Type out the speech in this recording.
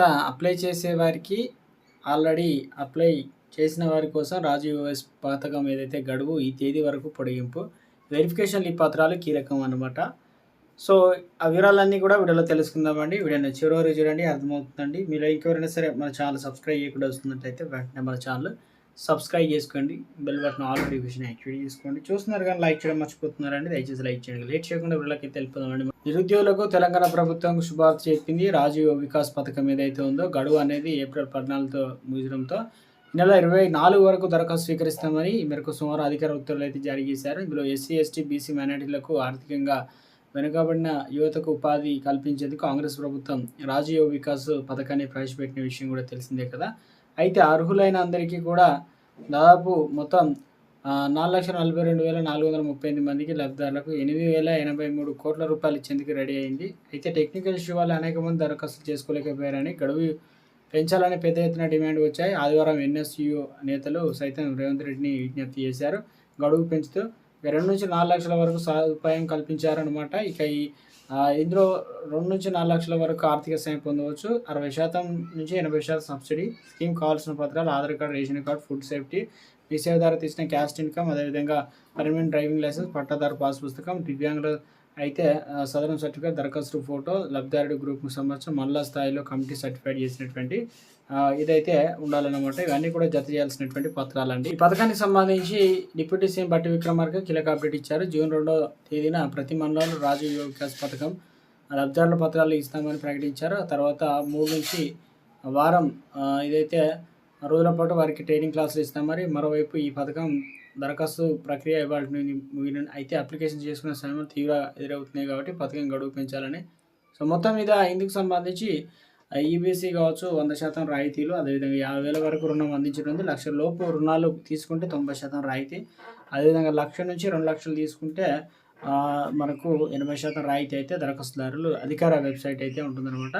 తర్వాత అప్లై చేసే వారికి ఆల్రెడీ అప్లై చేసిన వారి కోసం రాజీవ్ యువస్ పథకం ఏదైతే గడువు ఈ తేదీ వరకు పొడిగింపు వెరిఫికేషన్ ఈ పత్రాలు కీలకం అనమాట సో ఆ వివరాలన్నీ కూడా వీడియోలో తెలుసుకుందామండి. వీడియోని చివరి వరకు చూడండి అర్థమవుతుందండి. మీరు ఇంకెవరైనా సరే మన ఛానల్ సబ్స్క్రైబ్ చేయకుండా వస్తున్నట్లయితే వెంటనే మన ఛానల్ సబ్స్క్రైబ్ చేసుకోండి. Bell button all notification activate చేసుకోండి. చూస్తున్నారు కానీ లైక్ చేయడం మర్చిపోతున్నారండి. దయచేసి లైక్ చేయండి. లేట్ చేయకుండా వీళ్ళకి తెలుపుదామండి నిరుద్యోగులకు తెలంగాణ ప్రభుత్వం శుభార్త చెప్పింది. రాజీవ్ వికాస్ పథకం ఏదైతే ఉందో గడువు అనేది ఏప్రిల్ పద్నాలుగుతో ముగియడంతో నెల ఇరవై నాలుగు వరకు దరఖాస్తు స్వీకరిస్తామని ఈ మేరకు సుమారు అధికార ఉత్తర్వులు అయితే జారీ చేశారు. ఇందులో ఎస్సీ ఎస్టీ బీసీ మైనార్టీలకు ఆర్థికంగా వెనుకబడిన యువతకు ఉపాధి కల్పించేందుకు కాంగ్రెస్ ప్రభుత్వం రాజీవ్ వికాస్ పథకాన్ని ప్రవేశపెట్టిన విషయం కూడా తెలిసిందే కదా. అయితే అర్హులైన అందరికీ కూడా దాదాపు మొత్తం నాలుగు లక్షల నలభై రెండు వేల నాలుగు వందల ముప్పై ఎనిమిది మందికి లబ్ధిదారులకు ఎనిమిది వేల ఎనభై మూడు కోట్ల రూపాయలు ఇచ్చేందుకు రెడీ అయింది. అయితే టెక్నికల్ ఇష్యూ వల్ల అనేక మంది దరఖాస్తు చేసుకోలేకపోయారని గడువు పెంచాలని పెద్ద ఎత్తున డిమాండ్ వచ్చాయి. ఆదివారం ఎన్ఎస్యు నేతలు సైతం రేవంత్ రెడ్డిని విజ్ఞప్తి చేశారు. గడువు పెంచుతూ రెండు నుంచి నాలుగు లక్షల వరకు సదుపాయం కల్పించారనమాట ఇక ఈ ఇందులో రెండు నుంచి నాలుగు లక్షల వరకు ఆర్థిక సాయం పొందవచ్చు. అరవై శాతం నుంచి ఎనభై శాతం సబ్సిడీ స్కీమ్ కావాల్సిన పత్రాలు Aadhaar card ration card food safety Mee Seva ద్వారా తీసిన క్యాస్ట్ ఇన్కమ్ అదేవిధంగా పర్మనెంట్ డ్రైవింగ్ లైసెన్స్ పట్టాదారు పాస్ పుస్తకం దివ్యాంగుల అయితే సదరం సర్టిఫికేట్ దరఖాస్తు ఫోటో లబ్ధిదారుడి గ్రూప్కు సంబంధించిన మళ్ళా స్థాయిలో కమిటీ సర్టిఫైడ్ చేసినటువంటి ఇదైతే ఉండాలన్నమాట. ఇవన్నీ కూడా జత చేయాల్సినటువంటి పత్రాలండి. ఈ పథకానికి సంబంధించి డిప్యూటీ సీఎం బట్టి విక్రమార్క కీలక అప్డేట్ ఇచ్చారు. జూన్ రెండో తేదీన ప్రతి మండలంలో రాజీవ్ యువ వికాస్ పథకం లబ్ధిదారుల పత్రాలు ఇస్తామని ప్రకటించారు. తర్వాత మూడు నుంచి వారం ఇదైతే రోజుల పాటు వారికి ట్రైనింగ్ క్లాసులు ఇస్తాం. మరి మరోవైపు ఈ పథకం దరఖాస్తు ప్రక్రియ ఇవాళ ముగిన అయితే అప్లికేషన్ చేసుకునే సమయం తీవ్ర ఎదురవుతున్నాయి కాబట్టి పథకం గడువు పెంచాలని. సో మొత్తం మీద ఇందుకు సంబంధించి ఈబీసీ కావచ్చు వంద శాతం రాయితీలు అదేవిధంగా యాభై వేల వరకు రుణం అందించడం ఉంది లక్ష లోపు రుణాలు తీసుకుంటే తొంభై శాతం రాయితీ. అదేవిధంగా లక్ష నుంచి రెండు లక్షలు తీసుకుంటే మనకు ఎనభై శాతం రాయితీ అయితే దరఖాస్తుదారులు అధికార వెబ్సైట్ అయితే ఉంటుందన్నమాట.